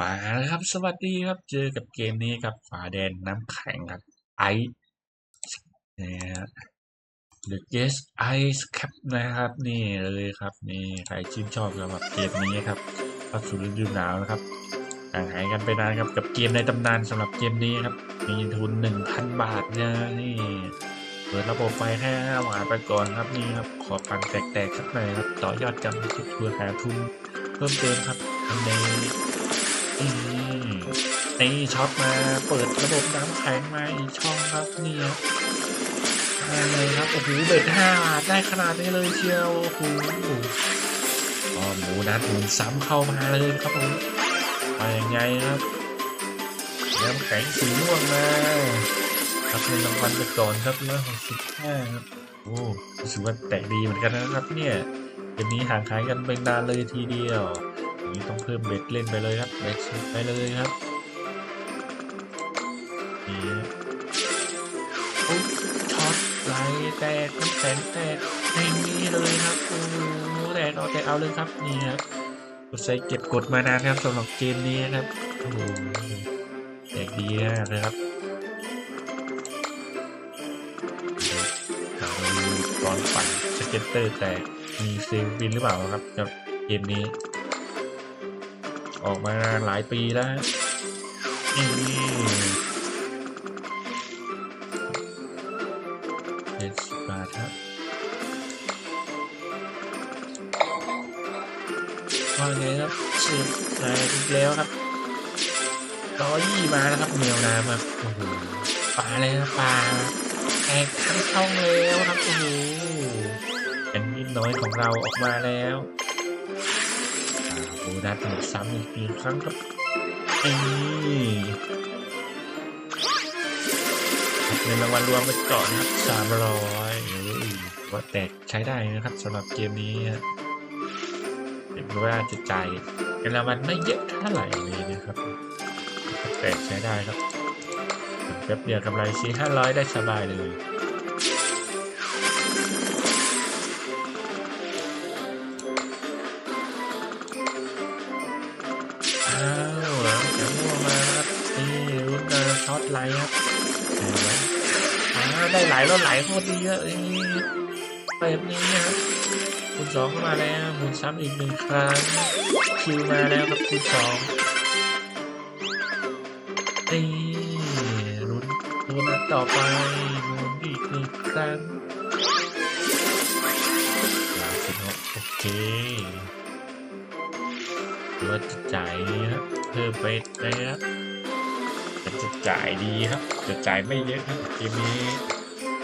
มาแล้วครับ สวัสดีครับ เจอกับเกมนี้ครับฝาแดนน้ำแข็งครับไอเนี่ยฮะ The Guest Ice Cap นะครับ นี่เลยครับ นี่ใครชื่นชอบสำหรับเกมนี้ครับเข้าสู่ฤดูหนาวนะครับห่างหายกันไปนานครับกับเกมในตำนานสำหรับเกมนี้ครับ มีทุน 1,000 บาทนะนี่เปิดระบบไฟแค่หวานไปก่อนครับนี่ครับ ขอฟันแตกๆสักหน่อยครับ ต่อยอดกันเพื่อหาทุนเพิ่มเติมครับทำใน นี่ช็อตมาเปิดระบบน้ำแข็งมาอีกช่องครับนี่ครับมาเลยครับโอ้โหเบ็ดห้าบาได้ขนาดนี้เลยเชียวโอ้โหอ๋อหมูนัดหมุนซ้ำเข้ามาเลยครับผมมาอย่างไงครับน้ำแข็งสีม่วงมาครับเงินรางวัลไปก่อนครับร้อยหกสิบห้าครับโอ้รู้สึกว่าแตกดีเหมือนกันนะครับเนี่ยเกมนี้ห่างหายกันไปนานเลยทีเดียว นี้ต้องเพิ่มเบ็ดเล่นไปเลยครับเบ็ดสุดไปเลยครับนี่โอ้ช็อตไหลแตกน้ำแข็งแตกในนี้เลยครับโอ้แตกเอาแตกเอาเลยครับนี่ครับกดใส่เก็บกดมานานครับสำหรับเกมนี้นะครับโอ้โหแตกดีมากเลยครับตอนปั่นสเก็ตเตอร์แตกมีเซลวินหรือเปล่าครับกับเกมนี้ ออกมาหลายปีแล้วนี่เจ็ดสิบบาทครับว่าไงครับสืบมาอีกแล้วครับร้อยยี่มาแล้วครับเมียวน้ำครับโอ้โหปลาเลยครับปลาแตกทั้งช่องแล้วครับโอ้โหเป็นนิดน้อยของเราออกมาแล้ว โบนัสหมดซ้ำอีกหนึ่งครั้งครับนี่เงินรางวัลรวมไปก่อนนะครับสามร้อยว่าแตกใช้ได้นะครับสำหรับเกมนี้ฮะเห็นว่าจะจ่ายเงินรางวัลไม่เยอะเท่าไหร่เลยนะครับแตกใช้ได้ครับแป๊บเดียวกำไรสี่ห้าร้อยได้สบายเลย อ้าวแล้วจะมั่วมาครับนี่รุ่นกระช็อตไลท์ครับไหมอ้าวได้หลแล้วไหลโคตรดีอะนี่แบบนี้นะครับคุณสองเข้ามาแล้วคุณซ้ำอีกหนึ่งครั้งคิวมาแล้วครับคุณสองนี่รุนตัวนัดต่อไปหมุนอีกหนึ่งครั้งโอเค หรือว่าจะจ่ายนะครับเพิ่มไปนะครับจะจ่ายดีครับ จะจ่ายไม่เยอะครับเกมนี้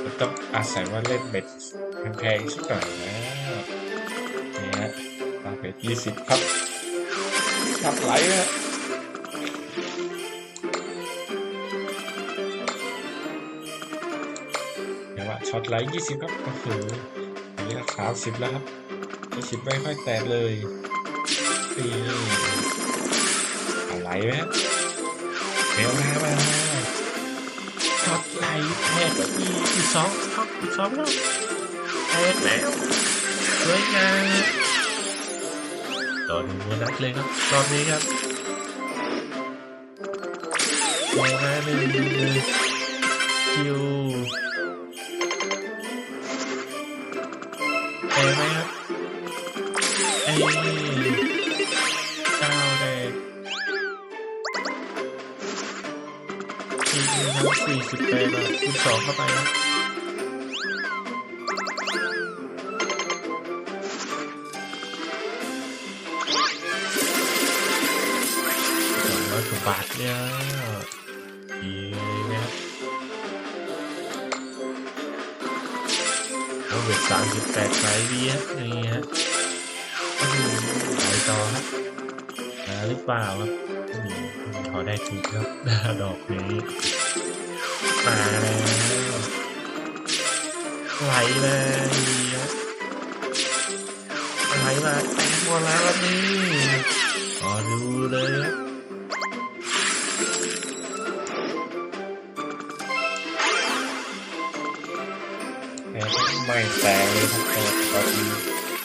มันต้องอาศัยว่าเล่นเบ็ดแพงๆสักหน่อยนะนี่ฮะตาเบ็ดยี่สิบครับทับไหลอะเดี๋ยวว่าช็อตไหลยี่สิบครับโอ้โหอันนี้สามสิบแล้วครับยี่สิบไม่ค่อยแตกเลย ปีอะไรไหมครับเดี๋ยวมามาช็อตไหลแทกอีกอีกสองครับอีสองแล้วแทกแล้วสวยงามต่อดูโบนัสเลยครับรอบนี้ครับเดี๋ยวมาหนึ่งคิวแทกไหมครับเอ้ สี่สิบแปดบาทคูณสองเข้าไปนะสองร้อยกว่าบาทเนี่ยดีเลยนะครับเอาเวทสามสิบแปดไซส์ดีฮะนี่ฮะโอ้โหไปต่อครับมาหรือเปล่าครับอืมพอได้ถูกครับดอกนี้ มาแล้วไหลเลยไหลมาแตงหมดแล้วนี่รอดูเลยแอบไม่แตงเลยครับตอนนี้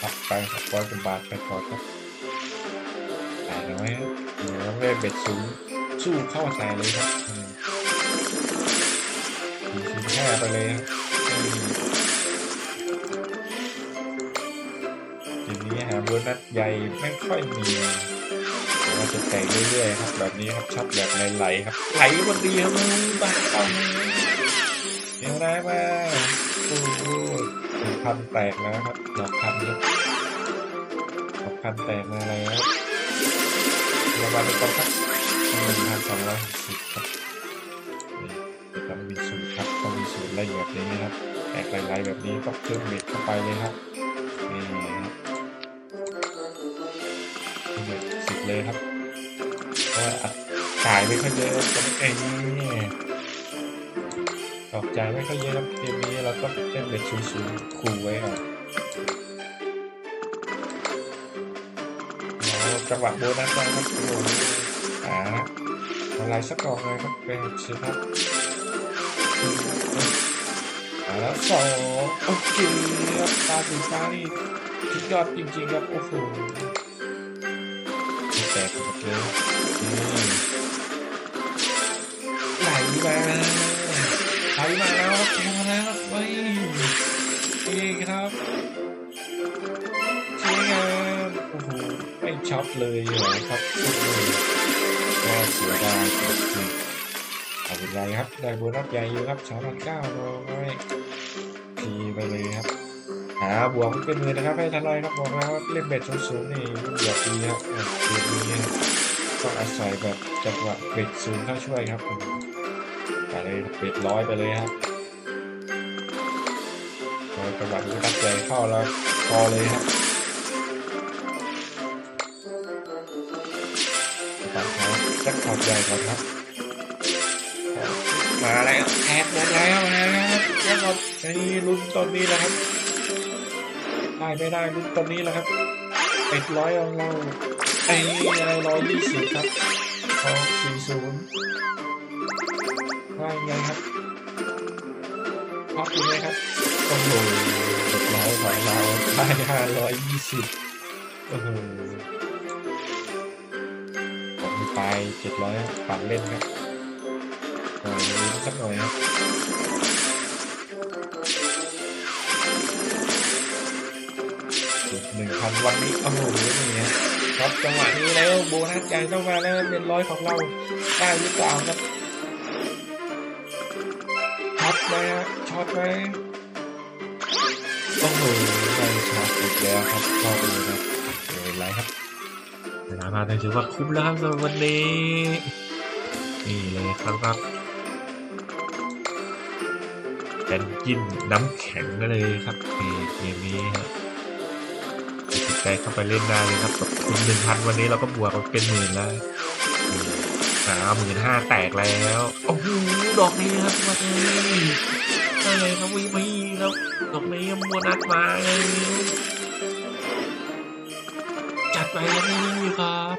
พักไปหกร้อยกว่าบาทไปก่อนครับหายน้อยเดี๋ยวเล่นเบ็ดสูงสู้เข้าใส่เลยครับ อืมสี่สิบห้าไปเลยครับอืมทีนี้หาโบนัสใหญ่ไม่ค่อยมีแต่ว่าจะแตกเรื่อยๆครับ แบบนี้ครับชอบแบบไหลๆครับไหลวันเดียวบ้าเข้าเดี๋ยวได้มาโอ้โหหนึ่งพันแตกแล้วครับดอกพันครับดอกพันแตกมาแล้วระมาณเป็นกองครับหนึ่งพันสองร้อย องมีสูตรอะไรแบบนี้นะครับแตกไหลๆแบบนี้ก็เพิ่มเม็ดเข้าไปเลยครับนี่ครับเม็ดสิบเลยครับเพราะว่าอัดจ่ายไม่ค่อยเยอะก็ไม่เองออกจ่ายไม่ค่อยเยอะครับเกมนี้เราก็เล่นเบ็ดสูงๆคูไว้ก่อนแล้วจังหวะโบนัสมาครับโอ้โหหาอะไรสักกองเลยครับเป็นชิครับ สองโอเคครับตาสีฟ้านี่สุดยอดจริงๆครับโอ้โหแตกหมดเลยไหลมาไหลมาแล้วแทงมาแล้วเว้ยนี่ครับสวยงามโอ้โหไม่ช็อตเลยเหรอครับโอ้โหก็เสียดายจริงๆเอาเป็นไรครับ ได้โบนัสใหญ่อยู่ครับสามพันเก้าร้อย ทีไปเลยครับหาบวกเป็นมือนะครับให้ทันไรครับบอกแล้วเล่นเบ็ดสูงๆนี่บวกดีครับอะเกมนี้ครับต้องอาศัยแบบจังหวะเบ็ดสูงเข้าช่วยครับไปเลยเบ็ดร้อยไปเลยครับพอจังหวะนี้ตั้งใจเข้าแล้วพอเลยครับตัดครับแจ็คพอใหญ่ก่อนครับ มาแล้วแอดหมดแล้วนะครับแล้วก็ในลุ้นตอนนี้แหละครับ ได้ไม่ได้ลุ้นตอนนี้แหละครับเป็ดร้อยของเราไอ้นี่อะไรร้อยยี่สิบครับออกสี่ศูนย์ว่ายังไงครับพักยังไงครับโอ้โหเป็ดร้อยของเราได้ห้าร้อยยี่สิบโอ้โหผมไปเจ็ดร้อยปั่นเล่นครับ สักหน่อยครับหนึ่งพันวันนี้โอ้โหนี่ฮะครับจังหวะนี้แล้วโบนัสใหญ่ต้องมาแล้วเป็นร้อยของเราได้หรือเปล่าครับช็อตไหมฮะช็อตไหมโอ้โหไม่ช็อตอีกแล้วครับช็อตเลยครับไม่เป็นไรครับเวลามาถือว่าคุ้มแล้วครับสำหรับวันนี้นี่เลยครับครับ กันกินน้ำแข็งได้เลยครับเกมนี้ฮะติดใจเข้าไปเล่นได้เลยครับกับทุนหนึ่งพันวันนี้เราก็บวกมาเป็นหมื่นแล้วหาหมื่นห้าแตกแล้วโอ้โหดอกนี้ครับวันนี้ได้เลยครับวีพีแล้วดอกนี้โบนัสมาเลยจัดไปวันนี้ครับ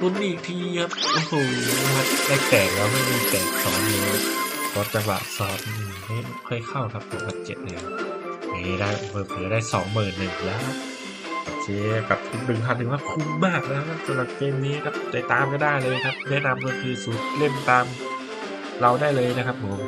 ลุ้นอีกทีครับโอ้โหได้แตกแล้วไม่มีแตกซ้อนเลย เพราะจังหวะซอนนี่ไม่ค่อยเข้าครับผมกับเจ็ดแล้วนี่ได้เผื่อได้สองหมื่นหนึ่งแล้วโอเคกับหนึ่งพันถึงว่าคุ้มมากแล้วครับสำหรับเกมนี้ครับไปตามก็ได้เลยครับ แนะนำก็คือสูตรเล่นตามเราได้เลยนะครับผม